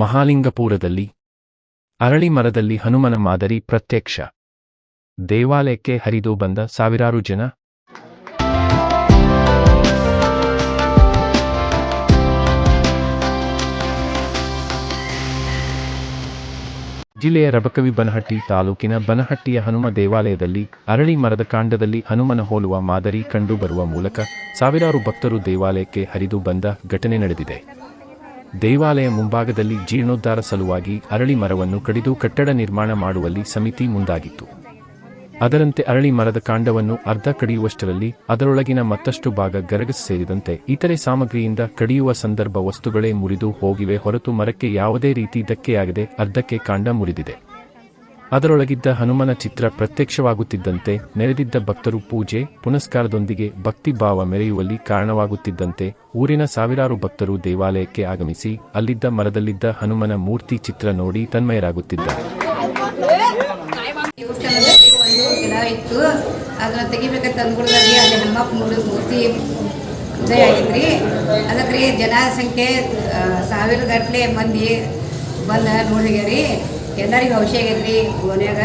ಮಹಾಲಿಂಗಪುರದಲ್ಲಿ ಅರಳಿ ಮರದಲ್ಲಿ ಹನುಮನ ಮಾದರಿ ಪ್ರತ್ಯಕ್ಷ ದೇವಾಲಯಕ್ಕೆ ಹರಿದು ಬಂದ ಸಾವಿರಾರು ಜನ. ಜಿಲ್ಲೆಯ ರಬಕವಿ ಬನಹಟ್ಟಿ ತಾಲೂಕಿನ ಬನಹಟ್ಟಿಯ ಹನುಮ ದೇವಾಲಯದಲ್ಲಿ ಅರಳಿ ಮರದ ಕಾಂಡದಲ್ಲಿ ಹನುಮನ ಹೋಲುವ ಮಾದರಿ ಕಂಡುಬರುವ ಮೂಲಕ ಸಾವಿರಾರು ಭಕ್ತರು ದೇವಾಲಯಕ್ಕೆ ಹರಿದು ಬಂದ ಘಟನೆ ನಡೆದಿದೆ. ದೇವಾಲಯ ಮುಂಭಾಗದಲ್ಲಿ ಜೀರ್ಣೋದ್ಧಾರ ಸಲುವಾಗಿ ಅರಳಿ ಮರವನ್ನು ಕಡಿದು ಕಟ್ಟಡ ನಿರ್ಮಾಣ ಮಾಡುವಲ್ಲಿ ಸಮಿತಿ ಮುಂದಾಗಿತ್ತು. ಅದರಂತೆ ಅರಳಿ ಮರದ ಕಾಂಡವನ್ನು ಅರ್ಧ ಕಡಿಯುವಷ್ಟರಲ್ಲಿ ಅದರೊಳಗಿನ ಮತ್ತಷ್ಟು ಭಾಗ ಗರಗಸ್ ಸೇರಿದಂತೆ ಇತರೆ ಸಾಮಗ್ರಿಯಿಂದ ಕಡಿಯುವ ಸಂದರ್ಭ ವಸ್ತುಗಳೇ ಮುರಿದು ಹೋಗಿವೆ ಹೊರತು ಮರಕ್ಕೆ ಯಾವುದೇ ರೀತಿ ಧಕ್ಕೆಯಾಗದೆ ಅರ್ಧಕ್ಕೆ ಕಾಂಡ ಮುರಿದಿದೆ. ಅದರೊಳಗಿದ್ದ ಹನುಮನ ಚಿತ್ರ ಪ್ರತ್ಯಕ್ಷವಾಗುತ್ತಿದ್ದಂತೆ ನೆರೆದಿದ್ದ ಭಕ್ತರು ಪೂಜೆ ಪುನಸ್ಕಾರದೊಂದಿಗೆ ಭಕ್ತಿ ಭಾವ ಮೆರೆಯುವಲ್ಲಿ ಕಾರಣವಾಗುತ್ತಿದ್ದಂತೆ ಊರಿನ ಸಾವಿರಾರು ಭಕ್ತರು ದೇವಾಲಯಕ್ಕೆ ಆಗಮಿಸಿ ಅಲ್ಲಿದ್ದ ಮರದಲ್ಲಿದ್ದ ಹನುಮನ ಮೂರ್ತಿ ಚಿತ್ರ ನೋಡಿ ತನ್ಮಯರಾಗುತ್ತಿದ್ದ. ಅದಕ್ಕೆ ಜನಸಂಖ್ಯೆ ಆ, ಸಾವಿರ ಗಟ್ಟಲೆ ಮಂದಿ ಬಂದ ನೋಡಿಗ್ಯಾರಿ ಎಲ್ಲರಿಗೂ ಔಷಧ ಆಗೈತ್ರಿ ಓನ್ಯಾಗ